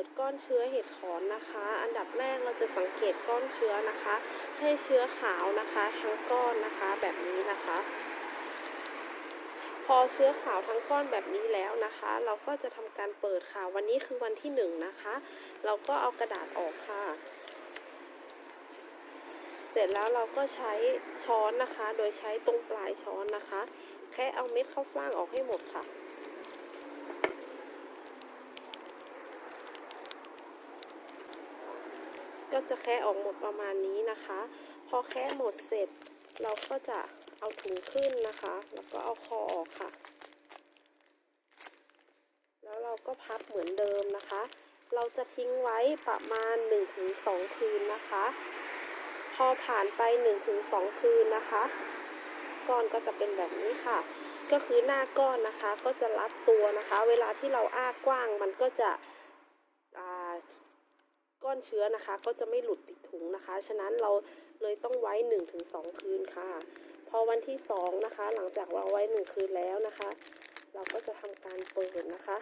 ปิดก้อนเชื้อเห็ดขอนนะคะ อันดับแรกเราจะสังเกตก้อนเชื้อนะคะ ให้เชื้อขาวนะคะทั้งก้อนนะคะแบบนี้นะคะ พอเชื้อขาวทั้งก้อนแบบนี้แล้วนะคะ เราก็จะทำการเปิดค่ะ วันนี้คือวันที่หนึ่งนะคะ เราก็เอากระดาษออกค่ะ เสร็จแล้วเราก็ใช้ช้อนนะคะ โดยใช้ตรงปลายช้อนนะคะ แค่เอาเม็ดข้าวฟ่างออกให้หมดค่ะ ก็จะแค่ออกหมดประมาณนี้นะคะ พอแค่หมดเสร็จ เราก็จะเอาถุงขึ้นนะคะ แล้วก็เอาคอออกค่ะ แล้วเราก็พับเหมือนเดิมนะคะ เราจะทิ้งไว้ประมาณ 1-2 คืนนะคะ พอผ่านไป 1-2 คืนนะคะก้อนก็จะเป็นแบบนี้ค่ะ ก็คือหน้าก้อนนะคะก็จะรัดตัวนะคะ เวลาที่เราอ้ากว้างมันก็จะ ก้อนเชื้อนะคะ ก็จะไม่หลุดติดถุงนะคะ ฉะนั้นเราเลยต้องไว้ 1-2 คืนค่ะ พอวันที่ 2 นะคะ หลังจากเราไว้ 1 คืนแล้วนะคะ เราก็จะทำการเปิดนะคะ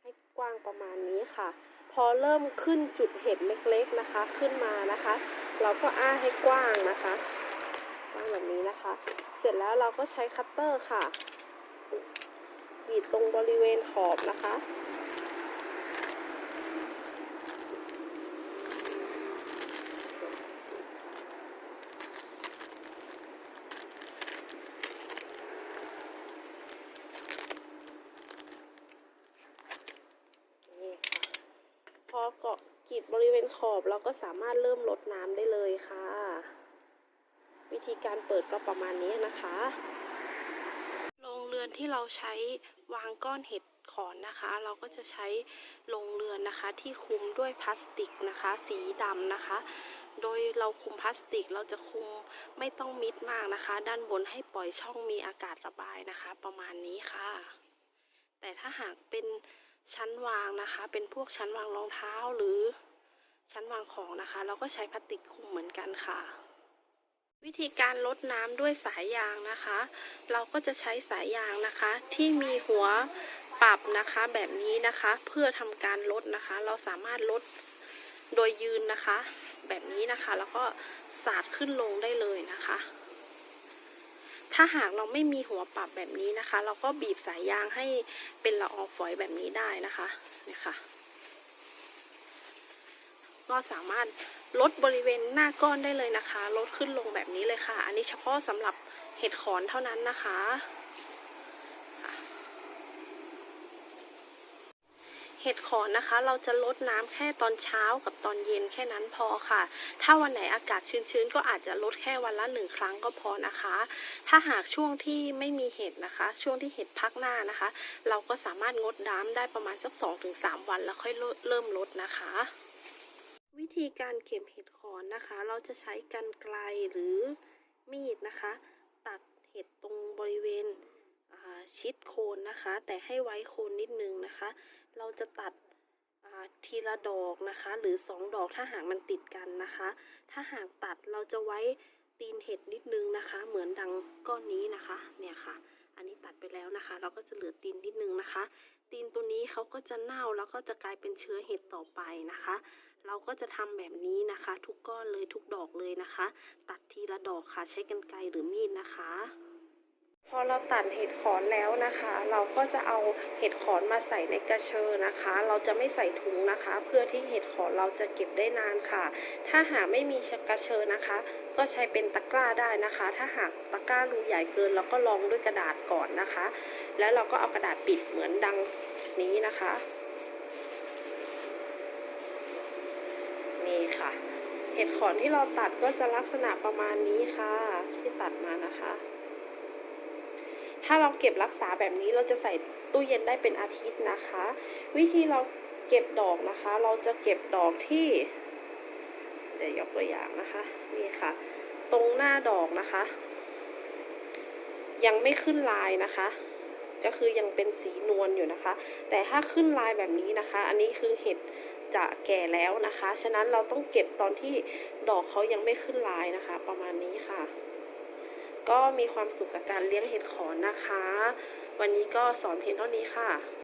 ให้กว้างประมาณนี้ค่ะ พอเริ่มขึ้นจุดเห็ดเล็กๆนะคะ ขึ้นมานะคะ เราก็อ้าให้กว้างนะคะกว้างแบบนี้นะคะ เสร็จแล้วเราก็ใช้คัตเตอร์ค่ะกรีดตรงบริเวณขอบนะคะ พอเกาะกีดบริเวณขอบเราก็สามารถเริ่มลดน้ำได้เลยค่ะ วิธีการเปิดก็ประมาณนี้นะคะโรงเรือนที่เราใช้วางก้อนเห็ดขอนนะคะ เราก็จะใช้โรงเรือนนะคะที่คุมด้วยพลาสติกนะคะ สีดำนะคะ โดยเราคุมพลาสติกเราจะคุมไม่ต้องมิดมากนะคะ ด้านบนให้ปล่อยช่องมีอากาศระบายนะคะ ประมาณนี้ค่ะ แต่ถ้าหากเป็น ชั้นวางนะคะ เป็นพวกชั้นวางรองเท้าหรือชั้นวางของนะคะ เราก็ใช้พลาสติกคุมเหมือนกันค่ะ วิธีการลดน้ำด้วยสายยางนะคะ เราก็จะใช้สายยางนะคะ ที่มีหัวปรับนะคะแบบนี้นะคะ เพื่อทำการลดนะคะ เราสามารถลดโดยยืนนะคะ แบบนี้นะคะ แล้วก็สาดขึ้นลงได้เลยนะคะ ถ้าหากเราไม่มีหัวปรับแบบนี้นะคะ เราก็บีบสายยางให้ เป็นละอองฝอยแบบนี้ได้นะคะเนี่ยค่ะ ก็สามารถลดบริเวณหน้าก้อนได้เลยนะคะ ลดขึ้นลงแบบนี้เลยค่ะ อันนี้เฉพาะสำหรับเห็ดขอนเท่านั้นนะคะค่ะ เห็ดขอนนะคะ เราจะลดน้ำแค่ตอนเช้ากับตอนเย็นแค่นั้นพอค่ะ ถ้าวันไหนอากาศชื้นๆ ก็อาจจะลดแค่วันละหนึ่งครั้งก็พอนะคะ ถ้าหากช่วงที่ไม่มีเห็ดนะคะ ช่วงที่เห็ดพักหน้านะคะ เราก็สามารถงดน้ำได้ประมาณสักสองถึงสามวันแล้วค่อยเริ่มลดนะคะวิธีการเก็บเห็ดขอนนะคะ เราจะใช้กันไกลหรือมีดนะคะ ตัดเห็ดตรงบริเวณ ชิดโคนนะคะ แต่ให้ไว้โคนนิดนึงนะคะ เราจะตัดทีละดอกนะคะ หรือสองดอกถ้าหากมันติดกันนะคะ ถ้าหากตัดเราจะไว้ตีนเห็ดนิดนึงนะคะ เหมือนดังก้อนนี้นะคะ เนี่ยค่ะ อันนี้ตัดไปแล้วนะคะ เราก็จะเหลือตีนนิดนึงนะคะ ตีนตัวนี้เขาก็จะเน่าแล้วก็จะกลายเป็นเชื้อเห็ดต่อไปนะคะ เราก็จะทำแบบนี้นะคะ ทุกก้อนเลยทุกดอกเลยนะคะ ตัดทีละดอกค่ะ ใช้กรรไกรหรือมีด พอเราตัดเห็ดขอนแล้วนะคะ เราก็จะเอาเห็ดขอนมาใส่ในกระเชอนะคะ เราจะไม่ใส่ถุงนะคะ เพื่อที่เห็ดขอนเราจะเก็บได้นานค่ะ ถ้าหากไม่มีกระเชอนะคะ ก็ใช้เป็นตะกร้าได้นะคะ ถ้าหากตะกร้ารูใหญ่เกินเราก็รองด้วยกระดาษก่อนนะคะ แล้วเราก็เอากระดาษปิดเหมือนดังนี้นะคะนี่ค่ะ เห็ดขอนที่เราตัดก็จะลักษณะประมาณนี้ค่ะ ที่ตัดมานะคะ ถ้าเราเก็บรักษาแบบนี้เราจะใส่ตู้เย็นได้เป็นอาทิตย์นะคะ วิธีเราเก็บดอกนะคะ เราจะเก็บดอกที่ เดี๋ยวยกตัวอย่างนะคะ นี่ค่ะ ตรงหน้าดอกนะคะ ยังไม่ขึ้นลายนะคะก็คือยังเป็นสีนวลอยู่นะคะ แต่ถ้าขึ้นลายแบบนี้นะคะ อันนี้คือเห็ดจะแก่แล้วนะคะ ฉะนั้นเราต้องเก็บตอนที่ดอกเขายังไม่ขึ้นลายนะคะ ประมาณนี้ค่ะ ก็มีความสุขกับการเลี้ยงเห็ดขอนนะคะ วันนี้ก็สอนเพียงเท่านี้ค่ะ